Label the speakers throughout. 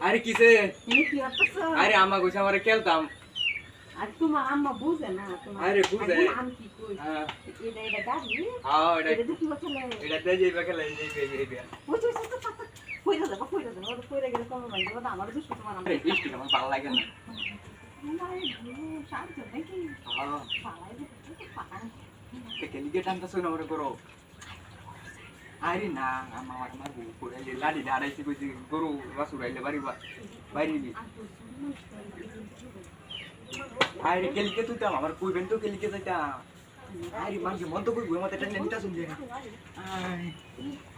Speaker 1: আরে কিসে আরে আমা গুছা আমারে খেলতাম
Speaker 2: আর তোমার আম্মা বুঝে না তোমার
Speaker 1: আরে বুঝে।
Speaker 2: আমি কি কই
Speaker 1: হ্যাঁ
Speaker 2: এটা এটা গাড়ি
Speaker 1: হ্যাঁ এটা
Speaker 2: দেখি বছর
Speaker 1: এটা তে যাইবা খেলা যাইবে যাইবে
Speaker 2: বুঝছ বুঝছ কইরা যাবা কইরা যাবা ওটা কইরা গেলে কম মানে ওটা আমার দুষ্ট তোমার
Speaker 1: আরে বৃষ্টি আমার ভালো লাগে না।
Speaker 2: আমার শান্ত নাকি পালাই পালাই।
Speaker 1: কে লিগে টানতা শুন আমারে করো? আরে না আমা আমার মার বউ করে লাডি দাঁড়াইছি কইছি গরু বাসু রাইলে বাড়ি বা আরে কে লিগে তুই আমার কইবেন তো কে লিগে যাইতা আরে মানুষ মন তো কইবো মতে টানে নিতা শুনছে আয়।
Speaker 2: মগা হারুন তোমার আমি বিচারতেছিলাম মনে মনে এত
Speaker 1: কে লিগে গরু কে লিগে নিতা শুন আরে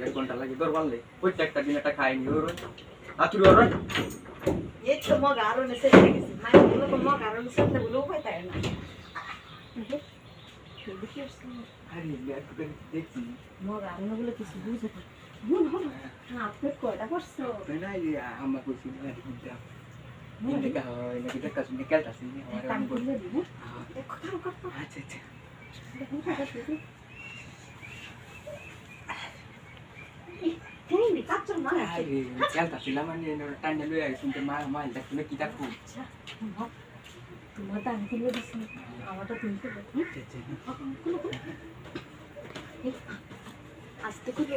Speaker 1: এক ঘণ্টা লাগে দর বানলে প্রত্যেকটা দিন একটা খাইনি ওর। আতুর ওর।
Speaker 2: এই তো মগা আরও নেছে গেছে। মানে বলে তো মগা আরও নেছে তো বলে উপায় তাই না? দেখি
Speaker 1: আরে একটু দেখছি।
Speaker 2: মগা আরও বলে কিছু বুঝে মন হলো হ্যাঁ। আপনি কয়টা করছ?
Speaker 1: তাই না যে আমার কইছি না আচ্ছা আচ্ছা
Speaker 2: দেখো দেখো টেন্ডি কাচ্চর না
Speaker 1: আরে কেলটা ছিলাম মানে টান্ডে লই আইছি তো মা মা দেখতে কি দেখো
Speaker 2: আচ্ছা তোমার আমারটা তুমি করবে আজকে করে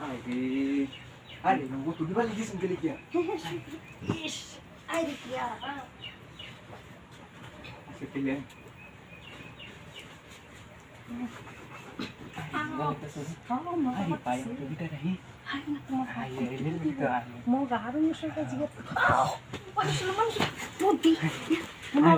Speaker 2: अरे
Speaker 1: अरे वो तुझे वाली जिसम के लिए किया
Speaker 2: इश अरे क्या ऐसे के
Speaker 1: लिए अरे पाया तो
Speaker 2: भी डर है mau garu nyusul ke jigat. Waduh, selamat.
Speaker 1: Mau di. Mau